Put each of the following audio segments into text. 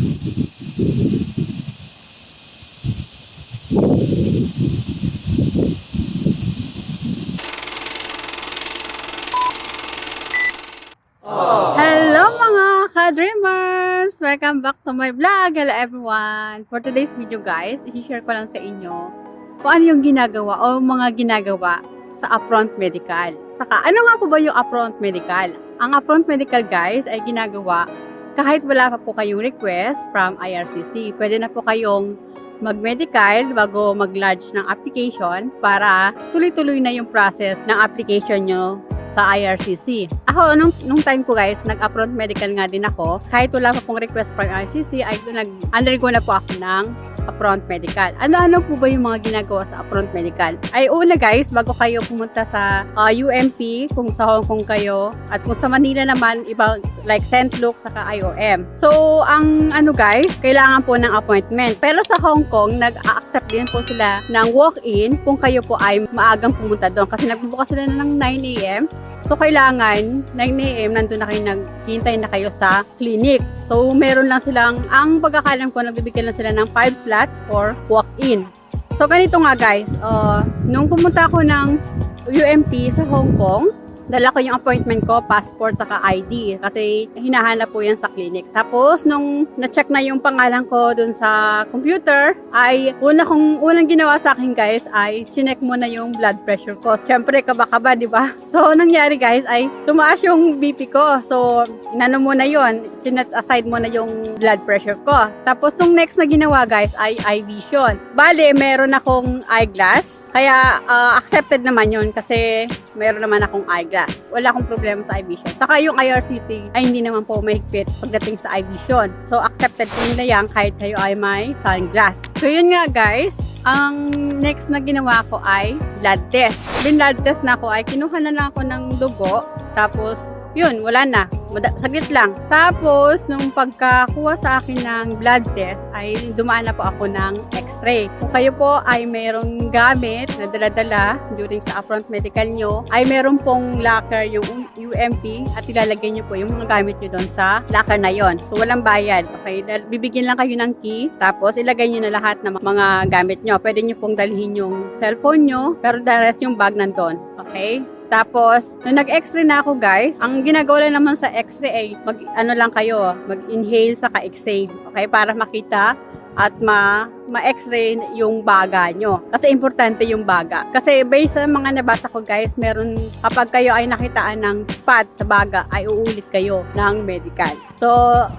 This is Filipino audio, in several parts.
Hello mga ka-dreamers! Welcome back to my vlog! Hello everyone! For today's video guys, i-share ko lang sa inyo kung ano yung ginagawa o mga ginagawa sa upfront medical. Saka, ano nga po ba yung upfront medical? Ang upfront medical guys ay ginagawa kahit wala pa po kayong request from IRCC. Pwede na po kayong mag-medical bago mag-lodge ng application para tuloy-tuloy na yung process ng application nyo sa IRCC. Ako, nung, nung time ko guys, nag-upfront medical nga din ako. Kahit wala pa pong request from IRCC, ay nag-undergo na po ako ng upfront medical. Ano-ano po ba yung mga ginagawa sa upfront medical? Ay una guys, bago kayo pumunta sa uh, UMP, kung sa Hong Kong kayo, at kung sa Manila naman, ibang like St. Luke, saka IOM. So, ang ano guys, kailangan po ng appointment. Pero sa Hong Kong, nag-accept din po sila ng walk-in kung kayo po ay maagang pumunta doon. Kasi nagbubukas sila ng 9 a.m. So, kailangan, 9 a.m., nandun na kayo, naghihintay na kayo sa clinic. So, meron lang silang, ang pagkakalam ko, nagbibigyan lang sila ng 5 slot or walk-in. So, ganito nga guys, uh, nung pumunta ako ng UMP sa Hong Kong, dala ko yung appointment ko, passport, saka ID. Kasi hinahanap po yan sa clinic. Tapos, nung na-check na yung pangalan ko dun sa computer, ay una kong, unang ginawa sa akin guys, ay chinek mo na yung blood pressure ko. Siyempre, kaba-kaba, di ba? So, nangyari guys, ay tumaas yung BP ko. So, inano mo na yon sinet aside mo na yung blood pressure ko. Tapos, nung next na ginawa guys, ay eye vision. Bale, meron akong eyeglass. Kaya uh, accepted naman yun kasi meron naman akong eyeglass. Wala akong problema sa eye vision. Saka yung IRCC ay hindi naman po mahigpit pagdating sa eye vision. So accepted po nila yan kahit kayo ay may sunglass. So yun nga guys, ang next na ginawa ko ay blood test. Bin blood test na ako ay kinuha na lang ako ng dugo. Tapos yun, wala na. Saglit lang. Tapos, nung pagkakuha sa akin ng blood test, ay dumaan na po ako ng x-ray. Kung kayo po ay merong gamit na dala-dala during sa upfront medical nyo, ay meron pong locker yung UMP at ilalagay nyo po yung mga gamit nyo doon sa locker na yon. So, walang bayad. Okay? Bibigyan lang kayo ng key, tapos ilagay nyo na lahat ng mga gamit nyo. Pwede nyo pong dalhin yung cellphone nyo, pero the rest yung bag nandun. Okay? Tapos, nung nag-x-ray na ako guys, ang ginagawa lang naman sa x-ray ay mag, ano lang kayo, mag-inhale sa ka-exhale. Okay? Para makita at ma ma-x-ray yung baga nyo. Kasi importante yung baga. Kasi based sa mga nabasa ko guys, meron kapag kayo ay nakitaan ng spot sa baga, ay uulit kayo ng medical. So,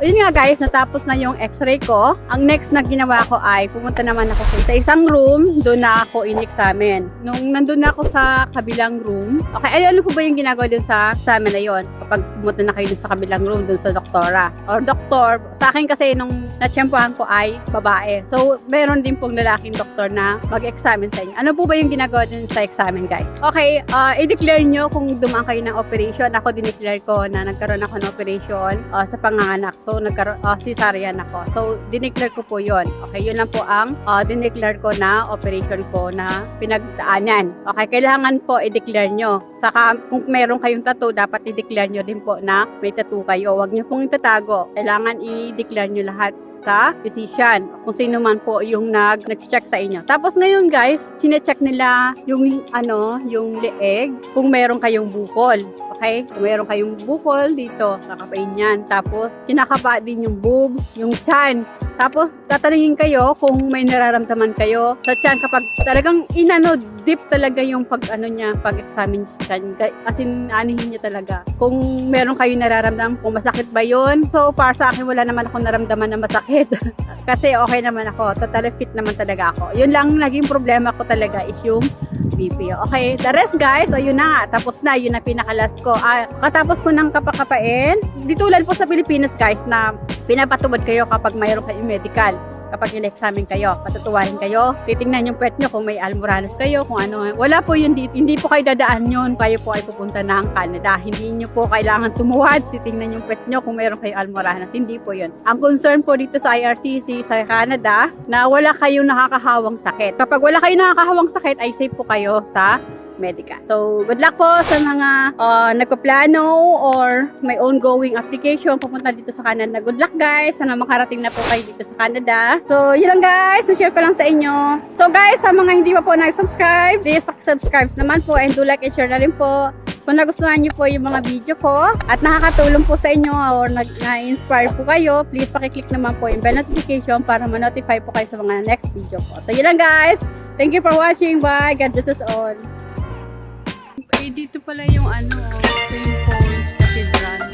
yun nga guys, natapos na yung x-ray ko. Ang next na ginawa ko ay pumunta naman ako sa isang room, doon na ako in-examine. Nung nandun na ako sa kabilang room, okay, ay, ano po ba yung ginagawa dun sa examen na yon kapag pumunta na kayo dun sa kabilang room, dun sa doktora or doktor. Sa akin kasi nung natsyempohan ko ay babae. So, meron din pong lalaking doktor na mag-examine sa inyo. Ano po ba yung ginagawa dun sa examen, guys? Okay, uh, i-declare nyo kung dumaan kayo ng operation. Ako, dineclare ko na nagkaroon ako ng operation uh, sa panganganak. So, nagkaroon, uh, cesarean ako. So, dineclare ko po yon Okay, yun lang po ang uh, dineclare ko na operation ko na pinagdaanan. Okay, kailangan po i-declare nyo. Saka, kung meron kayong tattoo, dapat i-declare nyo din po na may tattoo kayo. Huwag nyo pong itatago. Kailangan i-declare nyo lahat sa physician. Kung sino man po yung nag nag-check sa inyo. Tapos ngayon guys, sine-check nila yung ano, yung leeg kung meron kayong bukol. Okay? Kung meron kayong bukol dito, kakapain yan. Tapos, kinakapa din yung boob, yung chan. Tapos, tatanungin kayo kung may nararamdaman kayo sa chan kapag talagang inano, deep talaga yung pag ano niya, pag-examine sa chan. As in, anihin niya talaga. Kung meron kayo nararamdaman, kung masakit ba yon So, para sa akin, wala naman ako naramdaman na masakit. Kasi okay naman ako. Totally fit naman talaga ako. Yun lang naging problema ko talaga is yung BP. Okay, the rest guys, ayun na. Tapos na, yun na pinakalas ko. Ah, katapos ko ng kapakapain, di tulad po sa Pilipinas guys na pinapatubad kayo kapag mayroon kayong medical. Kapag in-examine kayo, patutuwarin kayo, titingnan yung pet nyo kung may almoranas kayo, kung ano. Wala po yun, hindi po kayo dadaan yun, kayo po ay pupunta ng Canada. Hindi nyo po kailangan tumuwad, titingnan yung pet nyo kung mayroon kayo almoranas. Hindi po yun. Ang concern po dito sa IRCC sa Canada, na wala kayong nakakahawang sakit. Kapag wala kayong nakakahawang sakit, ay safe po kayo sa Medica. So, good luck po sa mga uh, nagpaplano or may ongoing application pupunta dito sa Canada. Good luck guys! Sana makarating na po kayo dito sa Canada. So, yun lang guys. Na-share ko lang sa inyo. So guys, sa mga hindi pa po nag-subscribe, please subscribe naman po and do like and share na rin po. Kung nagustuhan niyo po yung mga video ko at nakakatulong po sa inyo or na-inspire po kayo, please pakiclick naman po yung bell notification para ma-notify po kayo sa mga next video ko. So, yun lang guys. Thank you for watching. Bye. God bless us all dito pala yung ano, St. Paul's Cathedral.